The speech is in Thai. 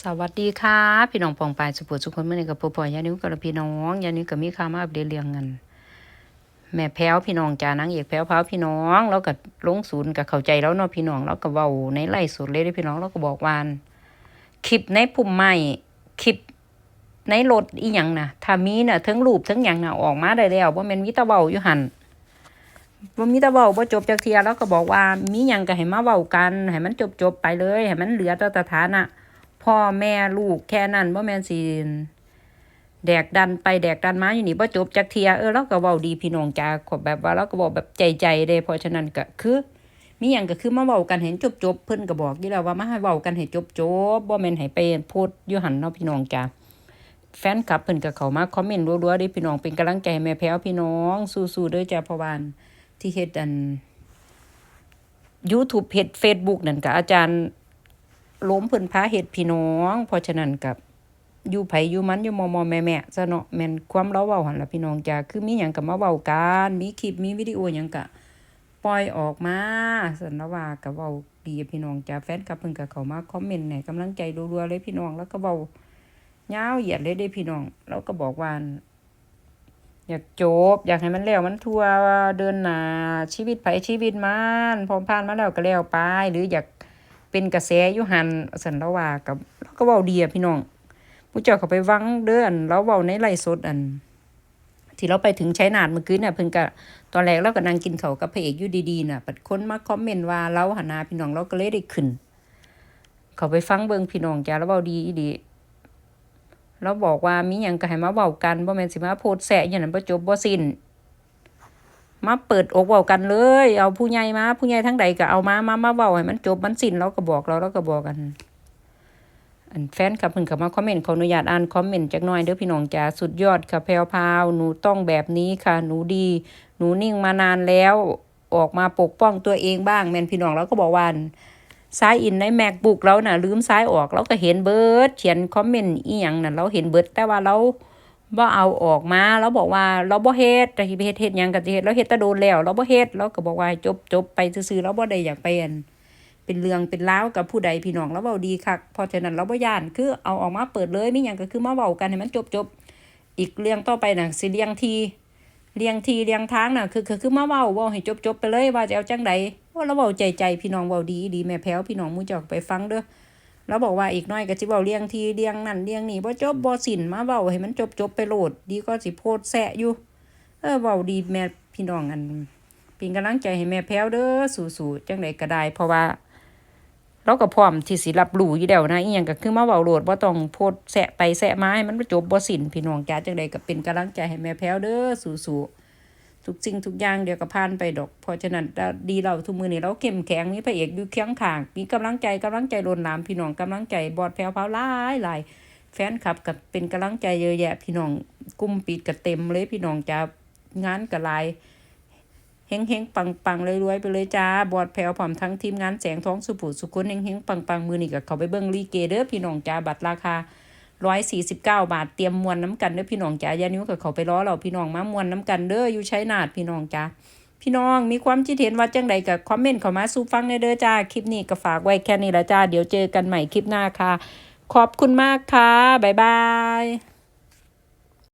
สวัสดีค่ะพี่น้องปองปายสุภุสุคนเมื่อนี้กับพ่อพ่อยานิ้วกับพี่น้องยานิ้วกับมีข่าวมาอัปเดตเรื่องเงินแม่แพ้วพี่น้องจานางเอกแพ้วพราวพี่น้องแล้วก็ลงศูนย์กับเข้าใจแล้วเนาะพี่น้องแล้วก็เว้าในไล่สดเลยเด้พี่น้องแล้วก็บอกวาอันคลิปในปุ่มใหม่คลิปในรถอีหยังนะถ้ามีน่ะทั้งรูปทั้งหยังน่ะออกมาได้แล้วบ่แม่นมีตะเว้าอยู่หันบ่มีต่เว้าบ่จบจักเทียแล้วก็บอกว่ามีหยังก็ให้มาเว้ากันให้มันจบๆไปเลยให้มันเหลือแต่สถานะ พ่อแม่ลูกแค่นั้นบ่แม่นสิแดกดันไปแดกดันมาอยู่นี่บ่จบจักเทียเออเราก็เว้าดีพี่น้องจ้าขอแบบว่าเราก็บอกแบบใจๆเด้เพราะฉะนั้นก็คือมีหยังก็คือมาเว้ากันให้จบๆเพิ่นก็บอกอยู่แล้วว่ามาให้เว้ากันให้จบๆบ่แม่นให้ไปโพสต์อยู่หั่นเนาะพี่น้องจ้าแฟนคลับเพิ่นก็เข้ามาคอมเมนต์รัวๆเด้พี่น้องเป็นกำลังใจให้แม่แพ้วพี่น้องสู้ๆเด้อจ้าเพราะว่าอันที่เฮ็ดอัน YouTube เฮ็ด Facebook นั่นก็อาจารย์ ล้มเพิ่นพาเฮ็ดพี่น้อง เพราะฉะนั้นกับอยู่ไผอยู่มันอยู่มอมอแม่แม่ซะเนาะแม่นความเราเว้าหันละพี่น้องจ้าคือมีหยังก็มาเว้ากันมีคลิปมีวิดีโอหยังก็ปล่อยออกมาซั่นละว่าก็เว้าดีพี่น้องจ้าแฟนคลับเพิ่นก็เข้ามาคอมเมนต์ให้กำลังใจรัวๆเลยพี่น้องแล้วก็เว้ายาวเหยียดเลยเด้พี่น้องเราก็บอกว่าอยากจบ อยากให้มันแล้วมันทัวเดินหน้าชีวิตไผชีวิตมันพอผ่านมาแล้วก็แล้วไป หรืออยาก เป็นกระแสอยู่หันสันเราว่ากับเราก็เว้าดีอะพี่น้องผู้เจ้าเขาไปวังเด้ออันเราเว้าในไลฟ์สดอัน ที่เราไปถึงใชัยนาทเมื่อคืนน่ะเพิ่นก็ตอนแรกเราก็นั่งกินเขากับพระเอกอยู่ดีๆน่ะปัดคนมาคอมเมนต์ว่าเราหันาพี่น้องเราก็เลยได้ขึ้น เขาไปฟังเบิ่งพี่น้องจ้าแล้วเว้าดีดีเราบอกว่ามีหยังก็ให้มาเว้ากันบ่แม่นสิมาโพดแซะอย่างนั้นบ่จบบ่สิ้น มาเปิดอกเว้ากันเลย เอาผู้ใหญ่มา ผู้ใหญ่ทั้งใดก็เอามามามาเว้าให้มันจบมันสิ้นเราก็บอกเราเราก็บอกกันอันแฟนคลับเพิ่นก็มาคอมเมนต์ขออนุญาตอ่านคอมเมนต์จักหน่อยเด้อพี่น้องจ้าสุดยอดค่ะแพรวพาวหนูต้องแบบนี้ค่ะ หนูดี หนูนิ่งมานานแล้วออกมาปกป้องตัวเองบ้างแม่นพี่น้องเราก็บอกว่าซ้ายอินใน MacBook เราน่ะลืมซ้ายออกเราก็เห็นเบิร์ดเขียนคอมเมนต์อีหยังน่ะเราเห็นเบิร์ดแต่ว่าเรา บ่เอาออกมาเราบอกว่าเราบ่เฮ็ดแต่สิไปเฮ็ดเฮ็ดยังก็สิเฮ็ดเราเฮ็ดตะโดนแล้ว เราบ่เฮ็ดเราก็บอกว่าจบจบไปซื่อๆเราบ่ได้อยากไปอันเป็นเรื่องเป็นรากับผู้ใดพี่น้องเราเว้าดีคักเพราะฉะนั้นเราบ่ย่านคือเอาออกมาเปิดเลยมีหยังก็คือมาเว้ากันให้มันจบจบอีกเรื่องต่อไปน่ะสิเลี้ยงทีเลี้ยงทีเลี้ยงทางน่ะคือคือคือมาเว้าเว้าให้จบจบไปเลยว่าจะเอาจังใดว่าเราเว้าใจใจพี่น้องเว้าดีดีแม่แพ้วพี่น้องมู่จ้าก็ไปฟังเด้อ เราบอกว่าอีกน้อยก็สิเว้าเลี้ยงทีเลี้ยงนั่นเลี้ยงนี่บ่จบบ่สิ้นมาเว้าให้มันจบจบไปโหลด ดีก็สิโพดแซะอยู่ เออเว้าดีแม่พี่น้องอันเป็นกำลังใจให้แม่แพ้วเด้อสู้ๆจังไดก็ได้ เพราะว่าเราก็พร้อมที่สิรับรู้อยู่แล้วนะอีหยังก็คือมาเว้าโหลดบ่ต้องโพดแซะไปแซะมาให้มันบ่จบบ่สิ้นพี่น้องจ้าจังไดก็เป็นกำลังใจให้แม่แพ้วเด้อสู้ๆ ทุกสิ่งทุกอย่างเดี๋ยวก็ผ่านไปดอก เพราะฉะนั้นดีเราทุกมือนี้เราเข้มแข็งมีพระเอกอยู่เคียงข้างมีกำลังใจกำลังใจล้นหลามพี่น้องกำลังใจบอดแพ้วเผาหลายหลายแฟนคลับก็เป็นกำลังใจเยอะแยะพี่น้องกลุ่มปิดก็เต็มเลยพี่น้องจ้างานก็หลายเฮงเฮงปังปังเลยรวยไปเลยจ้า บอดแผ่วผอมทั้งทีมงานแสงท้องสุผูสุคนเฮงเฮงปังปังมือนี่ก็เขาไปเบิ้งลีเกเด้อพี่น้องจ้าบัตรราคา ร้อยสี่สิบเก้าบาทเตรียมมวนน้ำกันเด้อพี่น้องจ้ายานิ้วกับเขาไปล้อเราพี่น้องมามวนน้ำกันเด้ออยู่ใช้นาดพี่น้องจ้าพี่น้องมีความคิดเห็นว่าจังใดกับคอมเมนต์เข้ามาสู้ฟังในเด้อจ้าคลิปนี้ก็ฝากไว้แค่นี้ละจ้าเดี๋ยวเจอกันใหม่คลิปหน้าค่ะ ขอบคุณมากค่ะบ๊ายบาย